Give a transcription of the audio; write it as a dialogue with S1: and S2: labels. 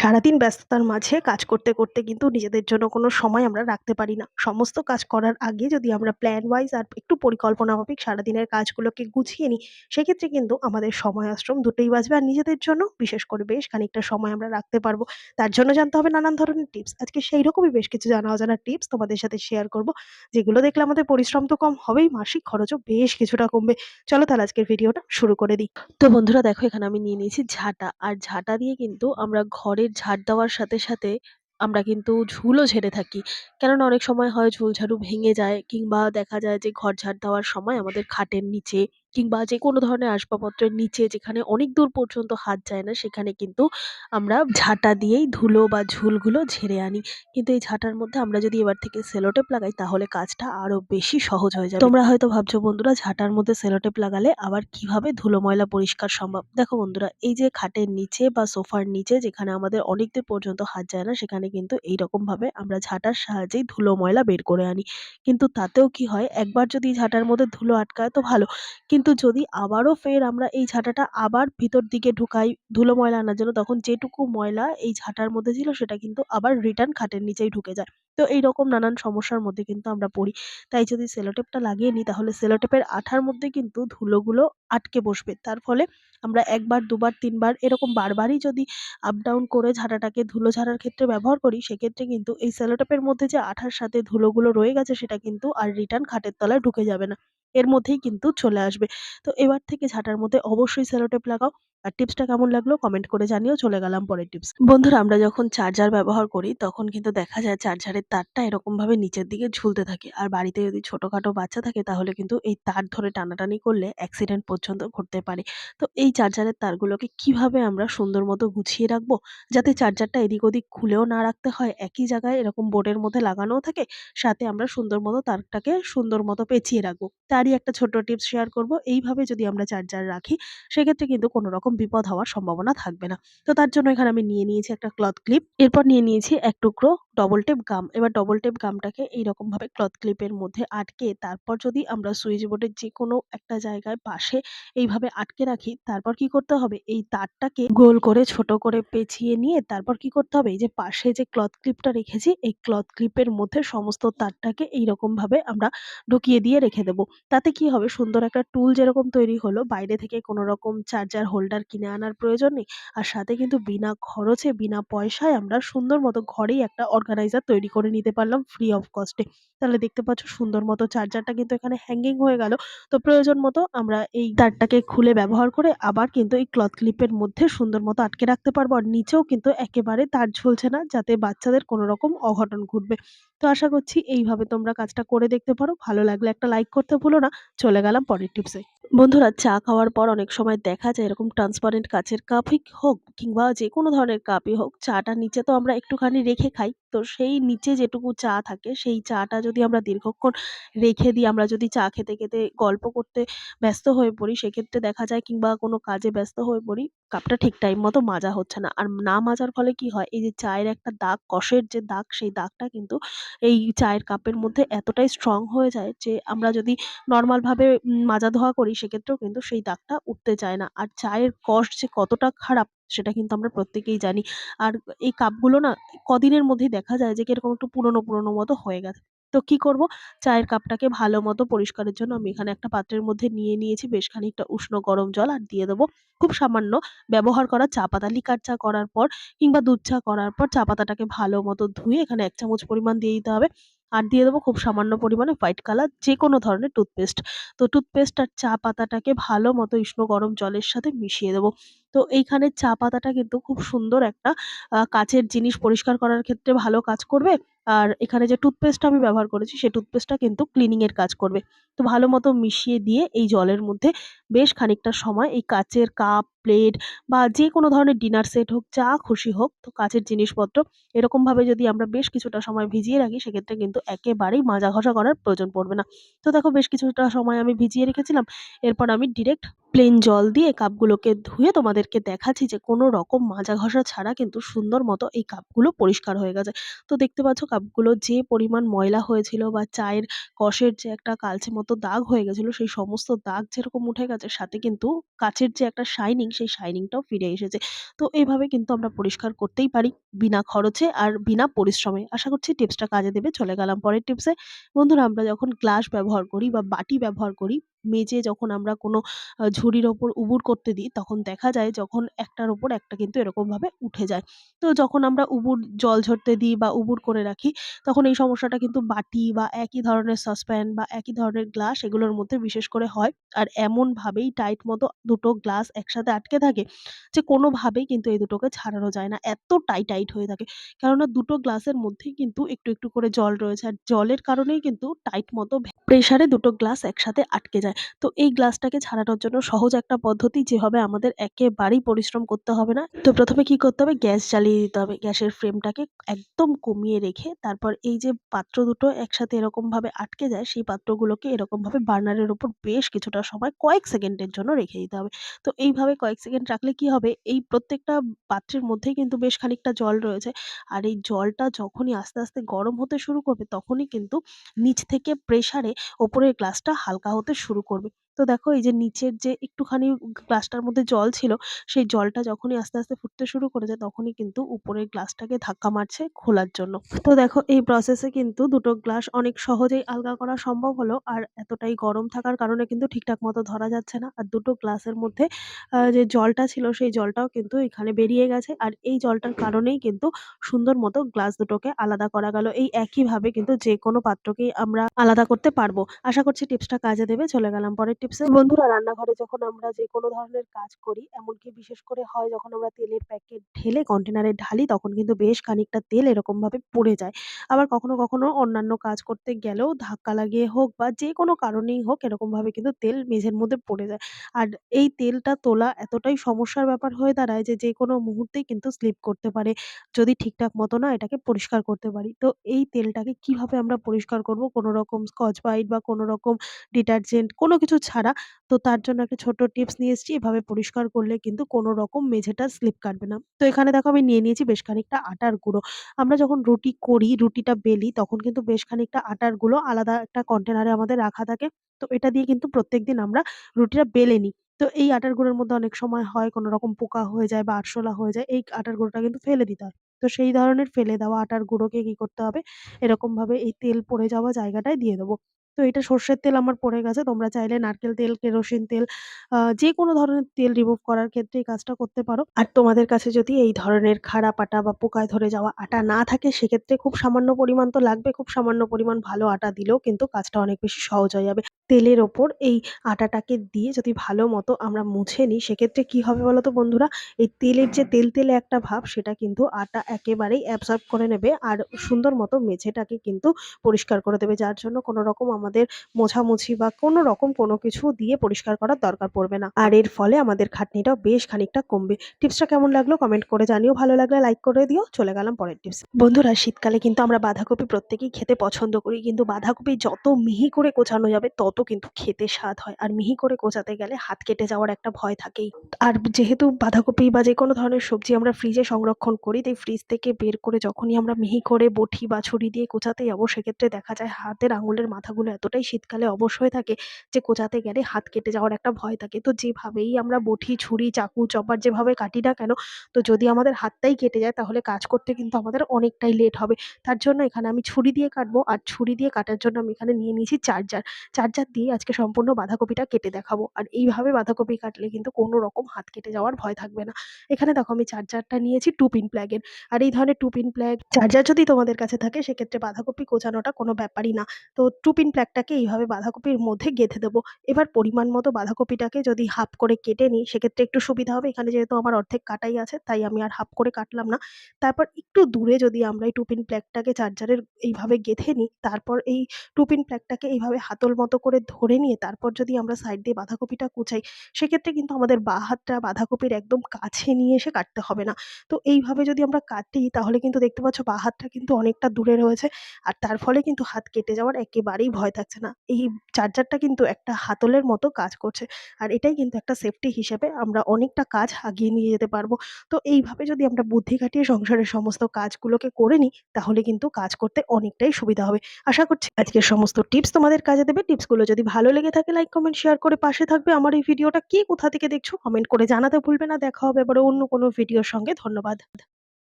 S1: সারাদিন ব্যস্ততার মাঝে কাজ করতে, করতে কিন্তু নিজেদের জন্য কোনো সময় আমরা রাখতে পারি না। সমস্ত কাজ করার আগে যদি আমরা প্ল্যান ওয়াইজ আর একটু পরিকল্পনা মাফিক সারাদিনের কাজগুলোকে গুছিয়ে নিই, সেক্ষেত্রে কিন্তু আমাদের সময় আশ্রম দুটোই বাঁচবে। আর নিজেদের জন্য বিশেষ করে বেশ খানিকটা সময় আমরা রাখতে পারব। তার জন্য জানতে হবে নানান ধরনের টিপস। আজকে সেই রকমই বেশ কিছু জানা অজানা টিপস তোমাদের সাথে শেয়ার করব। যেগুলো দেখলে আমাদের পরিশ্রম তো কম হবেই, মাসিক খরচও বেশ কিছুটা কমবে। চলো তাহলে আজকের ভিডিওটা শুরু করে দিই। তো বন্ধুরা দেখো এখানে আমি নিয়ে নিয়েছি ঝাঁটা। আর ঝাঁটা দিয়ে কিন্তু আমরা ঘরের ঝাড় দেওয়ার সাথে, সাথে আমরা কিন্তু ঝুলও ঝেড়ে থাকি। কেননা অনেক সময় হয় ঝুল ঝাড়ু ভেঙে যায় কিংবা দেখা যায় যে ঘর ঝাড় দেওয়ার সময় আমাদের খাটের নিচে কিংবা যেকোনো ধরনের আসবাবপত্রের নিচে যেখানে অনেক দূর পর্যন্ত হাত যায় না, সেখানে কিন্তু আমরা ঝাঁটা দিয়েই ধুলো বা ঝুলগুলো ঝেড়ে আনি। কিন্তু এই ঝাঁটার মধ্যে আমরা যদি এবার থেকে সেলোটেপ লাগাই, তাহলে কাজটা আরও বেশি সহজ হয়ে যাবে। তোমরা হয়তো ভাবছ, বন্ধুরা, ঝাঁটার মধ্যে সেলোটেপ লাগালে আবার কীভাবে ধুলো, ময়লা পরিষ্কার সম্ভব? দেখো বন্ধুরা, এই যে খাটের নিচে বা সোফার নিচে যেখানে আমাদের অনেক দূর পর্যন্ত হাত যায় না, সেখানে কিন্তু এইরকম ভাবে আমরা ঝাঁটার সাহায্যেই ধুলো, ময়লা বের করে আনি। কিন্তু তাতেও কি হয়, একবার যদি ঝাঁটার মধ্যে ধুলো আটকায় তো ভালো। কিন্তু যদি আবারও ফের আমরা এই ঝাঁটাটা আবার ভিতর দিকে ঢুকাই ধুলো ময়লা আনার জন্য তখন যেটুকু ময়লা এই ঝাঁটার মধ্যে ছিল সেটা কিন্তু আবার রিটার্ন খাটের নিচেই ঢুকে যায়। তো এইরকম নানান সমস্যার মধ্যে কিন্তু আমরা পড়ি। তাই যদি সেলোটেপটা লাগিয়ে নিই তাহলে সেলোটেপের আঠার মধ্যে কিন্তু ধুলোগুলো আটকে বসবে। তার ফলে আমরা ১ বার, ২ বার, ৩ বার এরকম বারবারই যদি আপ ডাউন করে ঝাঁটাটাকে ধুলো ঝাড়ার ক্ষেত্রে ব্যবহার করি সেক্ষেত্রে কিন্তু এই সেলোটেপের মধ্যে যে আঠার সাথে ধুলোগুলো রয়ে গেছে সেটা কিন্তু আর রিটার্ন খাটের তলায় ঢুকে যাবে না। এর মধ্যেই কিন্তু চলে আসবে। তো এবার থেকে ঝাঁটার মধ্যে অবশ্যই সেলোটেপ লাগাও। আর টিপসটা কেমন লাগল কমেন্ট করে জানিও। চলে গেলাম পরের টিপস। বন্ধুরা, আমরা যখন চার্জার ব্যবহার করি, তখন কিন্তু দেখা যায় চার্জারের তারটা এরকমভাবে নিচের দিকে ঝুলতে থাকে। আর বাড়িতে যদি ছোটখাটো বাচ্চা থাকে, তাহলে কিন্তু এই তার ধরে টানাটানি করলে অ্যাক্সিডেন্ট পর্যন্ত ঘটতে পারে। তো এই চার্জারের তারগুলোকে কীভাবে আমরা সুন্দর মতো গুছিয়ে রাখব, যাতে চার্জারটা এদিক ওদিক খুলেও না রাখতে হয়, একই জায়গায় এরকম বোর্ডের মধ্যে লাগানোও থাকে, সাথে আমরা সুন্দর মতো তারটাকে সুন্দর মতো পেঁচিয়ে রাখব। তারই একটা ছোট টিপস শেয়ার করব। এইভাবে যদি আমরা চার্জার রাখি, সেক্ষেত্রে কিন্তু কোনো রকম বিপদ হওয়ার সম্ভাবনা থাকবে না। তো তার জন্য এখানে আমি নিয়ে নিয়েছি একটা ক্লথ ক্লিপ। এরপর নিয়ে নিয়েছি এক টুকরো ডবল টেপ গাম। এবার ডবল টেপ গামটাকে এইরকমভাবে ক্লথ ক্লিপের মধ্যে আটকে তারপর যদি আমরা সুইচ বোর্ডের যেকোনো একটা জায়গায় পাশে এইভাবে আটকে রাখি, তারপর কি করতে হবে এই তারটাকে গোল করে, ছোট করে পেঁচিয়ে নিয়ে তারপর কি করতে হবে এই যে পাশে যে ক্লথ ক্লিপটা রেখেছি, এই ক্লথ ক্লিপের মধ্যে সমস্ত তারটাকে এইরকমভাবে আমরা ঢুকিয়ে দিয়ে রেখে দেবো। তাতে কি হবে সুন্দর একটা টুল যেরকম তৈরি হলো, বাইরে থেকে কোনো রকম চার্জার হোল্ডার কিনে আনার প্রয়োজন নেই। আর সাথে কিন্তু বিনা খরচে, বিনা পয়সায় আমরা সুন্দর মতো ঘরেই একটা অর্গানাইজার তৈরি করে নিতে পারলাম ফ্রি অফ কস্ট। তাহলে দেখতে পাচ্ছ সুন্দর মতো চার্জারটা কিন্তু এখানে হ্যাঙ্গিং হয়ে গেল। তো প্রয়োজন মতো আমরা এই তারটাকে খুলে ব্যবহার করে আবার কিন্তু এই ক্লথ ক্লিপের মধ্যে সুন্দর মতো আটকে রাখতে পারব। আর নিচেও কিন্তু একেবারে তার ঝুলছে না যাতে বাচ্চাদের কোনো রকম অঘটন ঘটবে। তো আশা করছি এইভাবে তোমরা কাজটা করে দেখতে পারো। ভালো লাগলে একটা লাইক করতে ভুলো না। চলে গেলাম পরের টিপসে। বন্ধুরা, চা খাওয়ার পর অনেক সময় দেখা যায় এরকম ট্রান্সপারেন্ট কাঁচের কাপই হোক কিংবা যেকোনো ধরনের কাপই হোক, চাটা নিচে তো আমরা একটুখানি রেখে খাই। তো সেই নিচে যেটুকু চা থাকে সেই চাটা যদি আমরা দীর্ঘক্ষণ রেখে দিই আমরা যদি চা খেতে, খেতে গল্প করতে ব্যস্ত হয়ে পড়ি সেক্ষেত্রে দেখা যায় কিংবা কোনো কাজে ব্যস্ত হয়ে পড়ি কাপটা ঠিক টাইম মতো মাজা হচ্ছে না। আর না মাজার ফলে কি হয় এই যে চায়ের একটা দাগ কষের যে দাগ সেই দাগটা কিন্তু এই চায়ের কাপের মধ্যে এতটাই স্ট্রং হয়ে যায় যে আমরা যদি নরমালভাবে মাজা ধোয়া করি সেক্ষেত্রেও কিন্তু সেই দাগটা উঠতে চায় না। আর চায়ের কষ যে কতটা খারাপ সেটা কিন্তু আমরা প্রত্যেকেই জানি। আর এই কাপগুলো না কদিনের মধ্যে দেখা যায় যে কীরকম একটু পুরনো, পুরনো মতো হয়ে গেছে। তো কি করব? চায়ের কাপটাকে ভালো মতো পরিষ্কারের জন্য আমি এখানে একটা পাত্রের মধ্যে নিয়ে নিয়েছি বেশ খানিকটা উষ্ণ গরম জল আর দিয়ে দেবো খুব সামান্য ব্যবহার করা চা পাতা। লিকার চা করার পর কিংবা দুধ চা করার পর চা পাতাটাকে ভালো মতো ধুয়ে এখানে এক চামচ পরিমাণ দিয়ে দিতে হবে। আর দিয়ে দেবো খুব সামান্য পরিমাণে হোয়াইট কালার যে কোনো ধরনের টুথপেস্ট। তো টুথপেস্ট আর চা পাতাটাকে ভালো মতো উষ্ণ গরম জলের সাথে মিশিয়ে দেবো। তো এইখানে চা পাতাটা কিন্তু খুব সুন্দর একটা কাচের জিনিস পরিষ্কার করার ক্ষেত্রে ভালো কাজ করবে। আর এখানে যে টুথপেস্টটা আমি ব্যবহার করেছি সেই টুথপেস্টটা কিন্তু ক্লিনিং এর কাজ করবে। তো ভালো মতো মিশিয়ে দিয়ে এই জলের মধ্যে বেশ খানিকটা সময় এই কাচের কাপ, প্লেট বা যেকোনো ধরনের ডিনার সেট হোক, যা খুশি হোক তো কাচের জিনিসপত্র এরকমভাবে যদি আমরা বেশ কিছুটা সময় ভিজিয়ে রাখি সেক্ষেত্রে কিন্তু একেবারেই মাজা ঘষা করার প্রয়োজন পড়বে না। তো দেখো বেশ কিছুটা সময় আমি ভিজিয়ে রেখেছিলাম। এরপর আমি ডিরেক্ট প্লেন জল দিয়ে কাপগুলোকে ধুয়ে তোমাদেরকে দেখাচ্ছি যে কোনো রকম মাজা ঘষা ছাড়া কিন্তু সুন্দর মতো এই কাপগুলো পরিষ্কার হয়ে গেছে। তো দেখতে পাচ্ছ কাপগুলো যে পরিমাণ ময়লা হয়েছিল বা চায়ের কষের যে একটা কালচে মতো দাগ হয়ে গেছিল সেই সমস্ত দাগ যেরকম উঠে গেছে সাথে কিন্তু কাচের যে একটা শাইনিং সেই শাইনিংটাও ফিরে এসেছে। তো এভাবে কিন্তু আমরা পরিষ্কার করতেই পারি বিনা খরচে আর বিনা পরিশ্রমে। আশা করছি টিপসটা কাজে দেবে। চলে গেলাম পরের টিপসে। বন্ধুরা আমরা যখন গ্লাস ব্যবহার করি বা বাটি ব্যবহার করি, মেজে যখন আমরা কোনো ঝুড়ির ওপর উবুর করতে দিই তখন দেখা যায় যখন একটার ওপর একটা কিন্তু এরকমভাবে উঠে যায়। তো যখন আমরা উবুর জল ঝরতে দিই বা উবুর করে রাখি তখন এই সমস্যাটা কিন্তু বাটি বা একই ধরনের সসপ্যান বা একই ধরনের গ্লাস এগুলোর মধ্যে বিশেষ করে হয়। আর এমনভাবেই টাইট মতো দুটো গ্লাস একসাথে আটকে থাকে যে কোনোভাবেই কিন্তু এই দুটোকে ছাড়ানো যায় না। এতটাই টাইট টাইট হয়ে থাকে। কেননা দুটো গ্লাসের মধ্যেই কিন্তু একটু, একটু করে জল রয়েছে। আর জলের কারণেই কিন্তু টাইট মতো ভে প্রেশারে দুটো গ্লাস একসাথে আটকে যায়। তো এই গ্লাসটাকে ছাড়ানোর জন্য সহজ একটা পদ্ধতি যেভাবে আমাদের একেবারেই পরিশ্রম করতে হবে না। তো প্রথমে কি করতে হবে? গ্যাস জ্বালিয়ে দিতে হবে। গ্যাসের ফ্লেমটাকে একদম কমিয়ে রেখে তারপর এই যে পাত্র দুটো একসাথে এরকমভাবে আটকে যায় সেই পাত্রগুলোকে এরকমভাবে বার্নারের উপর বেশ কিছুটা সময় কয়েক সেকেন্ডের জন্য রেখে দিতে হবে। তো এইভাবে কয়েক সেকেন্ড রাখলে কি হবে? এই প্রত্যেকটা পাত্রের মধ্যেই কিন্তু বেশ খানিকটা জল রয়েছে। আর এই জলটা যখনই আস্তে, আস্তে গরম হতে শুরু করবে তখনই কিন্তু নিচ থেকে প্রেশারে ওপরের গ্লাসটা হালকা হতে শুরু করবে। তো দেখো এই যে নিচের যে একটুখানি গ্লাসটার মধ্যে জল ছিল, সেই জলটা যখনই আস্তে, আস্তে ফুটতে শুরু করেছে তখনই কিন্তু উপরের গ্লাসটাকে ধাক্কা মারছে খোলার জন্য। তো দেখো এই প্রসেসে কিন্তু দুটো গ্লাস অনেক সহজেই আলগা করা সম্ভব হলো। আর এতটাই গরম থাকার কারণে কিন্তু ঠিকঠাক মতো ধরা যাচ্ছে না। আর দুটো গ্লাসের মধ্যে যে জলটা ছিল সেই জলটাও কিন্তু এখানে বেরিয়ে গেছে। আর এই জলটার কারণেই কিন্তু সুন্দর মতো গ্লাস দুটোকে আলাদা করা গেল। এই একইভাবে কিন্তু যেকোনো পাত্রকেই আমরা আলাদা করতে পারব। আশা করছি টিপসটা কাজে দেবে। চলে গেলাম পরের টিপসে। বন্ধুরা রান্নাঘরে যখন আমরা যেকোনো ধরনের কাজ করি, এমনকি বিশেষ করে হয় যখন আমরা তেলের প্যাকেট ঢেলে কন্টেনারে ঢালি তখন কিন্তু বেশ খানিকটা তেল এরকমভাবে পড়ে যায়। আবার কখনো, কখনো অন্যান্য কাজ করতে গেলেও ধাক্কা লাগিয়ে হোক বা যেকোনো কারণেই হোক এরকমভাবে কিন্তু তেল মেঝের মধ্যে পড়ে যায়। আর এই তেলটা তোলা এতটাই সমস্যার ব্যাপার হয়ে দাঁড়ায় যে যেকোনো মুহূর্তেই কিন্তু স্লিপ করতে পারে। যদি ঠিকঠাক মতো না এটাকে পরিষ্কার করতে পারি। তো এই তেলটাকে কীভাবে আমরা পরিষ্কার করব? কোনো রকম স্কচ ব্রাইট বা কোনো রকম ডিটারজেন্ট কোনো কিছু ছাড়া। তো তার জন্য একটা ছোট টিপস নিয়ে এসেছি। এভাবে পরিষ্কার করলে কিন্তু কোনো রকম মেঝেটা স্লিপ কাটবে না। তো এখানে দেখো আমি নিয়ে নিয়েছি বেশ খানিকটা আটার গুঁড়ো। আমরা যখন রুটি করি, রুটিটা বেলি তখন কিন্তু বেশ খানিকটা আটার গুঁড়ো আলাদা একটা কন্টেনারে আমাদের রাখা থাকে। তো এটা দিয়ে কিন্তু প্রত্যেকদিন আমরা রুটিটা বেলে নিই। তো এই আটার গুঁড়োর মধ্যে অনেক সময় হয় কোনো রকম পোকা হয়ে যায় বা আরশোলা হয়ে যায়। এই আটার গুঁড়োটা কিন্তু ফেলে দিতে হয়। তো সেই ধরনের ফেলে দেওয়া আটার গুঁড়োকে কি করতে হবে? এরকমভাবে এই তেল পড়ে যাওয়া জায়গাটায় দিয়ে দেবো। তো এটা সর্ষের তেল আমার পড়ে গেছে। তোমরা চাইলে নারকেল তেল, কেরোসিন তেল আ যেকোনো ধরনের তেল রিমুভ করার ক্ষেত্রে এই কাজটা করতে পারো। আর তোমাদের কাছে যদি এই ধরনের খারাপ আটা বা পোকায় ধরে যাওয়া আটা না থাকে সেক্ষেত্রে খুব সামান্য পরিমাণ তো লাগবে। খুব সামান্য পরিমাণ ভালো আটা দিলেও কিন্তু কাজটা অনেক বেশি সহজ হয়ে যাবে। তেলের ওপর এই আটাটাকে দিয়ে যদি ভালো মতো আমরা মুছে নিই সেক্ষেত্রে কি হবে বলো তো বন্ধুরা? এই তেলের যে তেলতেলে একটা ভাব সেটা কিন্তু আটা একেবারেই অ্যাবসর্ব করে নেবে আর সুন্দর মতো মেঝেটাকে কিন্তু পরিষ্কার করে দেবে। যার জন্য কোনো রকম আমাদের মোছামুছি বা কোনো রকম কোনো কিছু দিয়ে পরিষ্কার করার দরকার পড়বে না। আর এর ফলে আমাদের খাটনিটাও বেশ খানিকটা কমবে। টিপসটা কেমন লাগল কমেন্ট করে জানিও। ভালো লাগলে লাইক করে দিও। চলে গেলাম পরের টিপস। বন্ধুরা শীতকালে কিন্তু আমরা বাঁধাকপি প্রত্যেকেই খেতে পছন্দ করি। কিন্তু বাঁধাকপি যত মিহি করে কোচানো যাবে তত কিন্তু খেতে স্বাদ হয়। আর মিহি করে কোচাতে গেলে হাত কেটে যাওয়ার একটা ভয় থাকেই। আর যেহেতু বাঁধাকপি বা যেকোনো ধরনের সবজি আমরা ফ্রিজে সংরক্ষণ করি, তাই ফ্রিজ থেকে বের করে যখনই আমরা মিহি করে বটি বা ছুরি দিয়ে কোচাতে যাব সেক্ষেত্রে দেখা যায় হাতের আঙুলের মাথাগুলো এতটাই শীতকালে অবশ হয়ে থাকে যে কোচাতে গেলে হাত কেটে যাওয়ার একটা ভয় থাকে। তো যেভাবেই আমরা বটি, ছুরি, চাকু, চপার যেভাবে কাটি না কেন, তো যদি আমাদের হাতটাই কেটে যায় তাহলে কাজ করতে কিন্তু আমাদের অনেকটাই লেট হবে। তার জন্য এখানে আমি ছুরি দিয়ে কাটবো আর ছুরি দিয়ে কাটার জন্য আমি এখানে নিয়ে নিয়েছি চার্জার। চার্জার দিয়ে আজকে সম্পূর্ণ বাঁধাকপিটা কেটে দেখাবো। আর এইভাবে বাঁধাকপি কাটলে কিন্তু কোনো রকম হাত কেটে যাওয়ার ভয় থাকবে না। এখানে দেখো আমি চার্জারটা নিয়েছি 2 পিন প্লাগের। আর এই ধরনের 2 পিন প্লাগ চার্জার যদি তোমাদের কাছে থাকে সেক্ষেত্রে বাঁধাকপি কোচানোটা কোনো ব্যাপারই না। তো 2 পিন প্লাগটাকে এইভাবে বাঁধাকপির মধ্যে গেঁথে দেবো। এবার পরিমাণ মতো বাঁধাকপিটাকে যদি হাফ করে কেটে নিই সেক্ষেত্রে একটু সুবিধা হবে। এখানে যেহেতু আমার অর্ধেক কাটাই আছে তাই আমি আর হাফ করে কাটলাম না। তারপর একটু দূরে যদি আমরা এই 2 পিন প্লাগটাকে চার্জারের এইভাবে গেঁথে নিই, তারপর এই 2 পিন প্লাগটাকে এইভাবে হাতল মতো করে ধরে নিয়ে তারপর যদি আমরা সাইড দিয়ে বাঁধাকপিটা কুচাই, সেক্ষেত্রে কিন্তু আমাদের বাঁ হাতটা বাঁধাকপির একদম কাছে নিয়ে এসে কাটতে হবে না। তো এইভাবে যদি আমরা কাটি তাহলে কিন্তু দেখতে পাচ্ছ বাঁ হাতটা কিন্তু অনেকটা দূরে রয়েছে। আর তার ফলে কিন্তু হাত কেটে যাওয়ার একেবারেই ভয় ভয় থাকছে না। এই চার্জারটা কিন্তু একটা হাতলের মতো কাজ করছে। আর এটাই কিন্তু একটা সেফটি হিসেবে আমরা অনেকটা কাজ আগিয়ে নিয়ে যেতে পারব। তো এইভাবে যদি আমরা বুদ্ধি খাটিয়ে সংসারের সমস্ত কাজগুলোকে করে নিই, তাহলে কিন্তু কাজ করতে অনেকটাই সুবিধা হবে। আশা করছি আজকের সমস্ত টিপস তোমাদের কাজে দেবে। টিপসগুলো যদি ভালো লেগে থাকে লাইক, কমেন্ট, শেয়ার করে পাশে থাকবে। আমার এই ভিডিওটা কি কোথা থেকে দেখছ কমেন্ট করে জানাতে ভুলবে না। দেখা হবে আবারও অন্য কোনো ভিডিওর সঙ্গে। ধন্যবাদ।